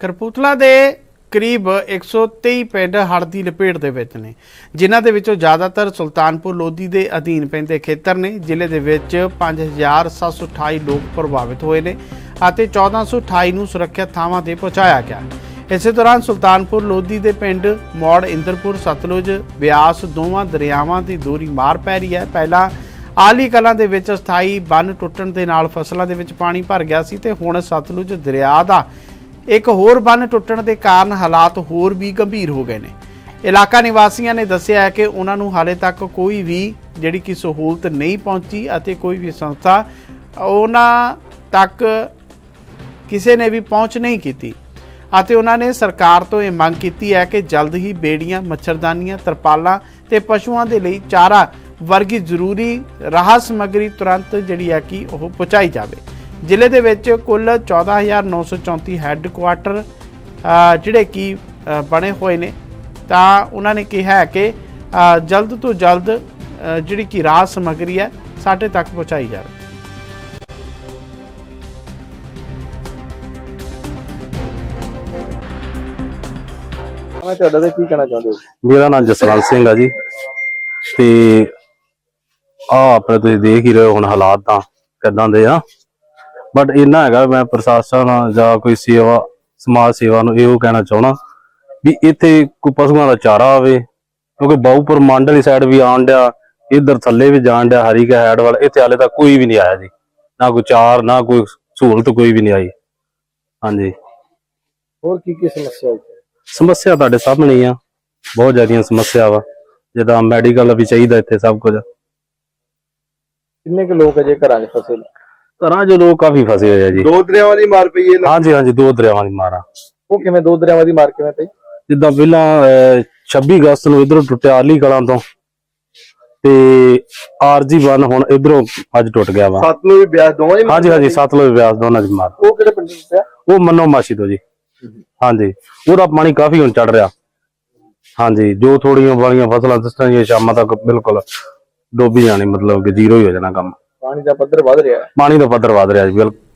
ਕਰਪੂਥਲਾ ਦੇ ਕਰੀਬ 123 ਪਿੰਡ ਹੜ੍ਹ ਦੀ ਲਪੇਟ ਦੇ ਵਿੱਚ ਨੇ, ਜਿਨ੍ਹਾਂ ਦੇ ਵਿੱਚੋਂ ਜ਼ਿਆਦਾਤਰ ਸੁਲਤਾਨਪੁਰ ਲੋਧੀ ਦੇ ਅਧੀਨ ਪੈਂਦੇ ਖੇਤਰ ਨੇ, ਜ਼ਿਲ੍ਹੇ ਦੇ ਵਿੱਚ 5728 ਲੋਕ ਪ੍ਰਭਾਵਿਤ ਹੋਏ ਨੇ ਅਤੇ 1428 ਨੂੰ ਸੁਰੱਖਿਅਤ ਥਾਵਾਂ ਤੇ ਪਹੁੰਚਾਇਆ ਗਿਆ। ਇਸੇ ਦੌਰਾਨ ਸੁਲਤਾਨਪੁਰ ਲੋਧੀ ਦੇ ਪਿੰਡ ਮੌੜ, ਇੰਦਰਪੁਰ, ਸਤਲੁਜ, ਬਿਆਸ ਦੋਵਾਂ ਦਰਿਆਵਾਂ ਦੀ ਦੂਰੀ ਮਾਰ ਪੈ ਰਹੀ ਹੈ। ਪਹਿਲਾਂ ਆਲੀ ਕਲਾਂ ਦੇ ਵਿੱਚ ਸਥਾਈ ਬੰਨ ਟੁੱਟਣ ਦੇ ਨਾਲ ਫਸਲਾਂ ਦੇ ਵਿੱਚ ਪਾਣੀ ਭਰ ਗਿਆ ਸੀ ਤੇ ਹੁਣ ਸਤਲੁਜ ਦਰਿਆ ਦਾ ਇੱਕ ਹੋਰ ਬੰਨ ਟੁੱਟਣ ਦੇ ਕਾਰਨ ਹਾਲਾਤ ਹੋਰ ਵੀ ਗੰਭੀਰ ਹੋ ਗਏ ਨੇ। ਇਲਾਕਾ ਨਿਵਾਸੀਆਂ ਨੇ ਦੱਸਿਆ ਹੈ ਕਿ ਉਹਨਾਂ ਨੂੰ ਹਾਲੇ ਤੱਕ ਕੋਈ ਵੀ ਜਿਹੜੀ ਕਿ ਸਹੂਲਤ ਨਹੀਂ ਪਹੁੰਚੀ ਅਤੇ ਕੋਈ ਵੀ ਸੰਸਥਾ ਉਹਨਾਂ ਤੱਕ ਕਿਸੇ ਨੇ ਵੀ ਪਹੁੰਚ ਨਹੀਂ ਕੀਤੀ। ਅਤੇ ਉਹਨਾਂ ਨੇ ਸਰਕਾਰ ਤੋਂ ਇਹ ਮੰਗ ਕੀਤੀ ਹੈ ਕਿ ਜਲਦ ਹੀ ਬੇੜੀਆਂ, ਮੱਛਰਦਾਨੀਆਂ, ਤਰਪਾਲਾਂ ਤੇ ਪਸ਼ੂਆਂ ਦੇ ਲਈ ਚਾਰਾ ਵਰਗੀ ਜ਼ਰੂਰੀ ਰਾਹਤ ਸਮੱਗਰੀ ਤੁਰੰਤ ਜਿਹੜੀ ਹੈ ਕਿ ਉਹ ਪਹੁੰਚਾਈ ਜਾਵੇ। ਜ਼ਿਲ੍ਹੇ ਦੇ ਵਿੱਚ ਕੁੱਲ 14934 ਹੈੱਡਕੁਆਟਰ ਜਿਹੜੇ ਕਿ ਬਣੇ ਹੋਏ ਨੇ। ਤਾਂ ਉਹਨਾਂ ਨੇ ਕਿਹਾ ਹੈ ਕਿ ਜਲਦ ਤੋਂ ਜਲਦ ਜਿਹੜੀ ਕਿ ਰਾਹਤ ਸਮੱਗਰੀ ਹੈ ਸਾਡੇ ਤੱਕ ਪਹੁੰਚਾਈ ਜਾਵੇ। ਮੈਂ ਤੁਹਾਡਾ ਤੇ ਕੀ ਕਹਿਣਾ ਚਾਹੁੰਦੇ ਹੋ? ਮੇਰਾ ਨਾਮ ਜਸਵੰਤ ਸਿੰਘ ਆ ਜੀ। ਤੇ ਆ ਆਪਣੇ ਤੁਸੀਂ ਦੇਖ ਹੀ ਰਹੇ ਹੋ ਹੁਣ ਹਾਲਾਤ ਤਾਂ ਕਿਦਾਂ ਦੇ ਆ। ਬਟ ਇੰਨਾ ਹੈਗਾ ਮੈਂ ਪ੍ਰਸ਼ਾਸਨ ਜਾਂ ਕੋਈ ਸੇਵਾ ਸਮਾਜ ਸੇਵਾ ਨੂੰ ਇਹੋ ਕਹਿਣਾ ਚਾਹਣਾ ਵੀ ਇੱਥੇ ਕੋਈ ਪਸ਼ੂਆਂ ਦਾ ਚਾਰਾ ਆਵੇ ਕਿਉਂਕਿ ਬਾਉਪੁਰ ਮੰਡ ਵਾਲੀ ਸਾਈਡ ਵੀ ਆਉਣ ਡਿਆ ਇੱਧਰ ਥੱਲੇ ਵੀ ਜਾਣ ਡਿਆ ਹਰੀਕਾ ਹੈਡ ਵਾਲਾ ਇੱਥੇ ਹਾਲੇ ਤੱਕ ਕੋਈ ਵੀ ਨਹੀਂ ਆਇਆ ਜੀ। ਨਾ ਕੋਈ ਚਾਰ ਨਾ ਕੋਈ ਸਹੂਲਤ ਕੋਈ ਵੀ ਨਹੀਂ ਆਈ। ਹਾਂਜੀ। ਹੋਰ ਕੀ ਕੀ ਸਮੱਸਿਆ ਹੈ ਸਮੱਸਿਆ ਤੁਹਾਡੇ ਸਾਹਮਣੇ ਹੀ ਆ। ਬਹੁਤ ਜ਼ਿਆਦੀਆਂ ਸਮੱਸਿਆ ਵਾ। ਜਿੱਦਾਂ ਮੈਡੀਕਲ ਵੀ ਚਾਹੀਦਾ ਇੱਥੇ ਸਭ ਕੁਝ। ਕਿੰਨੇ ਕੁ ਲੋਕ ਅਜੇ ਘਰਾਂ 'ਚ ਫਸੇ ਨੇ? ਘਰਾਂ 'ਚ ਲੋਕ ਕਾਫੀ ਫਸੇ ਹੋਏ ਆ ਜੀ। ਦੋ ਦਰਿਆਵਾਂ ਦੀ ਮਾਰ ਪਈ ਹੈ ਹਾਂਜੀ ਹਾਂਜੀ ਦੋ ਦਰਿਆਵਾਂ ਦੀ ਮਾਰਾ ਉਹ ਕਿਵੇਂ ਦੋ ਦਰਿਆਵਾਂ ਦੀ ਮਾਰ ਕਿਵੇਂ ਪਈ? ਜਿੱਦਾਂ ਪਹਿਲਾਂ ਅਹ, 26 ਅਗਸਤ ਨੂੰ ਇਧਰੋਂ ਟੁੱਟਿਆ ਆਲੀ ਕਲਾਂ ਤੋਂ ਤੇ ਆਰਜੀ ਬਨ ਹੁਣ ਇਧਰੋਂ ਅੱਜ ਟੁੱਟ ਗਿਆ ਵਾ। ਸਤਲੁਜ ਵੀ ਬਿਆਸ ਦੋਵਾਂ ਦੀ ਹਾਂਜੀ ਹਾਂਜੀ ਸਤਲੁਜ ਵਿਆਸ ਦੋਨਾਂ ਦੀ ਮਾਰ। ਉਹ ਕਿਹੜੇ ਪਿੰਡ ਪਿਆ ਉਹ ਮੰਨੋ ਮਾਸੀ ਤੋਂ ਜੀ। ਹਾਂਜੀ ਉਹਦਾ ਪਾਣੀ ਕਾਫੀ ਹੁਣ ਚੜ ਰਿਹਾ। ਹਾਂਜੀ ਜੋ ਥੋੜੀਆਂ ਵਾਲੀਆਂ ਫਸਲਾਂ ਦਸਤਾਂ ਸ਼ਾਮਾਂ ਤੱਕ ਬਿਲਕੁਲ ਡੋਬੀ ਜਾਣੀ ਮਤਲਬ ਕਿ ਜ਼ੀਰੋ ਹੀ ਹੋ ਜਾਣਾ ਕੰਮ। ਪਾਣੀ ਦਾ ਪੱਧਰ ਵੱਧ ਰਿਹਾ ਹੈ। ਪਾਣੀ ਦਾ ਪੱਧਰ ਵਧ ਰਿਹਾ ਜੀ ਬਿਲਕੁਲ।